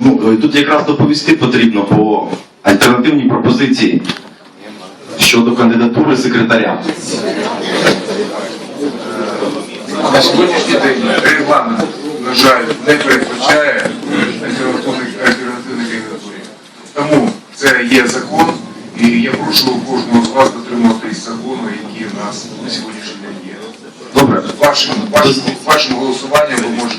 Ну, е, тут якраз доповісти потрібно по альтернативній пропозиції щодо кандидатури секретаря. На сьогоднішній день регламент, на жаль, не передбачає альтернативних кандидатурів. Тому це є закон, і я прошу кожного з вас дотримуватись закону, який у нас на сьогоднішній день є. Добре. Вашим, вашим, вашим голосуванням ви можете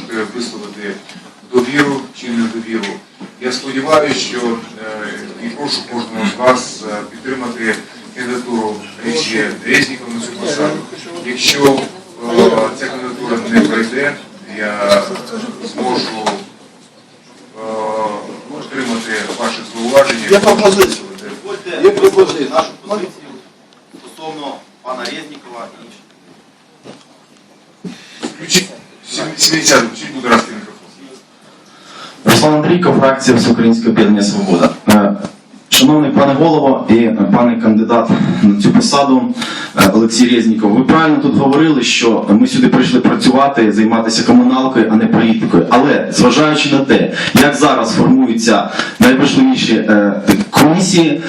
Я сподіваюся, що е, і прошу кожного з вас е, підтримати кандидатуру Олексія Резнікова на цю посаду. Якщо е, ця кандидатура не пройде, я зможу отримати ваші зауваження. Є пропозиція. Є пропозиція. нашу позицію стосовно пана Резнікова і інших. Включіть 70, будь ласка, Андрійко, фракція Всеукраїнське об'єднання Свобода. Е, Шановний пане голово і е, пане кандидат на цю посаду е, Олексій Резніков, ви правильно тут говорили, що ми сюди прийшли працювати, займатися комуналкою, а не політикою. Але зважаючи на те, як зараз формуються найважливіші комісії,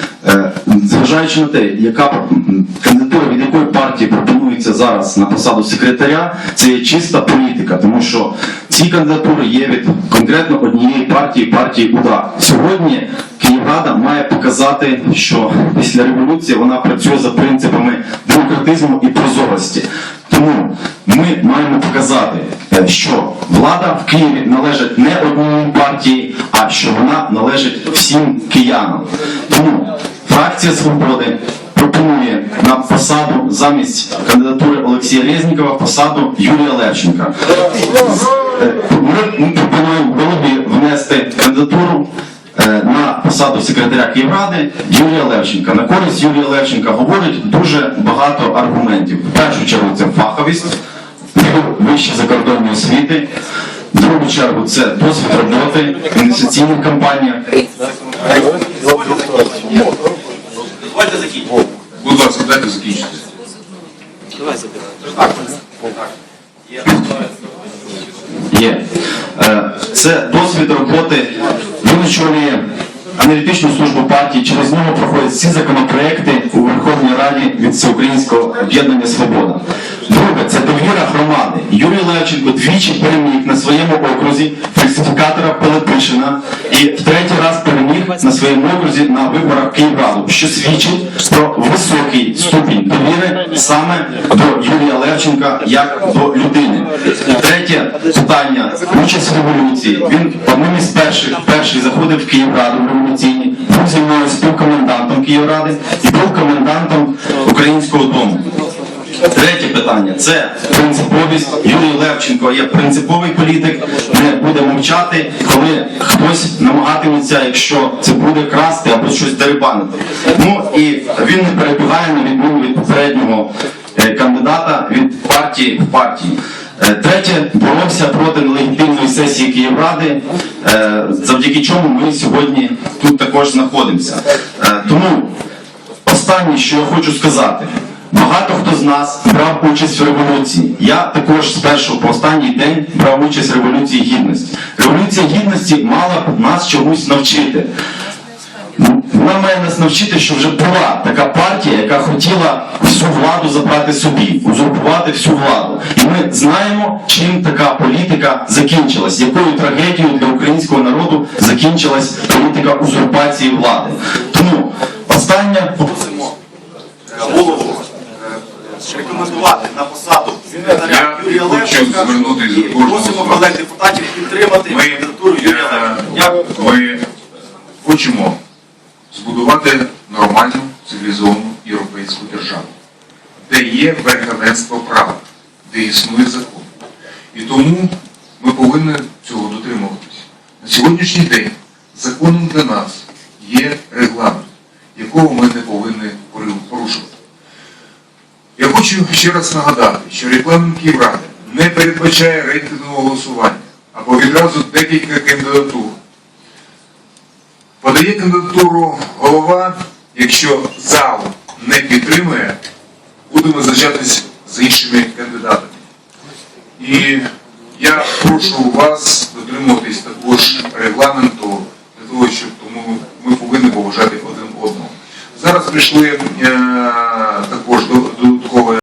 зважаючи на те, яка кандидатура від якої партії пропонується зараз на посаду секретаря, це є чиста політика, тому що ці кандидатури є від конкретно однієї партії партії УДА. Сьогодні Київрада має показати, що після революції вона працює за принципами демократизму і прозорості. Тому ми маємо показати, е, що влада в Києві належить не одній партії, а що вона належить всім киянам. Тому фракція свободи пропонує на посаду замість кандидатури Олексія Резнікова посаду Юрія Левченка. Ми, ми пропонуємо голові внести кандидатуру е, на посаду секретаря Київради Юрія Левченка. На користь Юрія Левченка говорить дуже багато аргументів. В першу чергу це фаховість, вищі закордонні освіти. В другу чергу це досвід роботи в інвестиційних кампаніях. Є. Е, Це досвід роботи. Він очолює аналітичну службу партії. Через нього проходять всі законопроекти у Верховній Раді від Всеукраїнського об'єднання Свобода. Друге, це довіра громади. Юрій Левченко двічі переміг на своєму окрузі фальсифікатора Пилипишина і в третій раз переміг на своєму окрузі на виборах Київраду, що свідчить про високий ступінь довіри саме до Юрія Левченка як до людини. Третє питання участь в революції. Він одним із перших перший заходив в Київраду в революційні, був зі мною співкомендантом Київради і був комендантом Українського дому. Третє питання це принциповість. Юрій Левченко є принциповий політик, не буде мовчати, коли хтось намагатиметься, якщо це буде красти або щось дерибанити. Ну і він не перебігає на відміну від попереднього е, кандидата від партії в партії. Е, Третє, боровся проти нелегітимної сесії Київради, е, завдяки чому ми сьогодні тут також знаходимося. Тому Останнє, що я хочу сказати. Багато хто з нас брав участь в революції. Я також з першого по останній день брав участь в революції гідності. Революція гідності мала б нас чомусь навчити. Вона має нас навчити, що вже була така партія, яка хотіла всю владу забрати собі, узурпувати всю владу. І ми знаємо, чим така політика закінчилась, якою трагедією для українського народу закінчилась політика узурпації влади. Тому голову рекомендувати на посаду секретаря Юрія Левченка і просимо колег депутатів підтримати кандидатуру Юрія Левченка. е, Дякую. ми хочемо збудувати нормальну цивілізовану європейську державу, де є верховенство права, де існує закон. І тому ми повинні цього дотримуватися. На сьогоднішній день законом для нас є регламент, якого ми не повинні порушувати. Я хочу ще раз нагадати, що регламент Київради не передбачає рейтингового голосування або відразу декілька кандидатур. Подає кандидатуру голова, якщо зал не підтримує, буде визначатись з іншими кандидатами. І я прошу вас дотримуватись також регламенту для того, щоб ми повинні поважати один одного. Зараз прийшли е,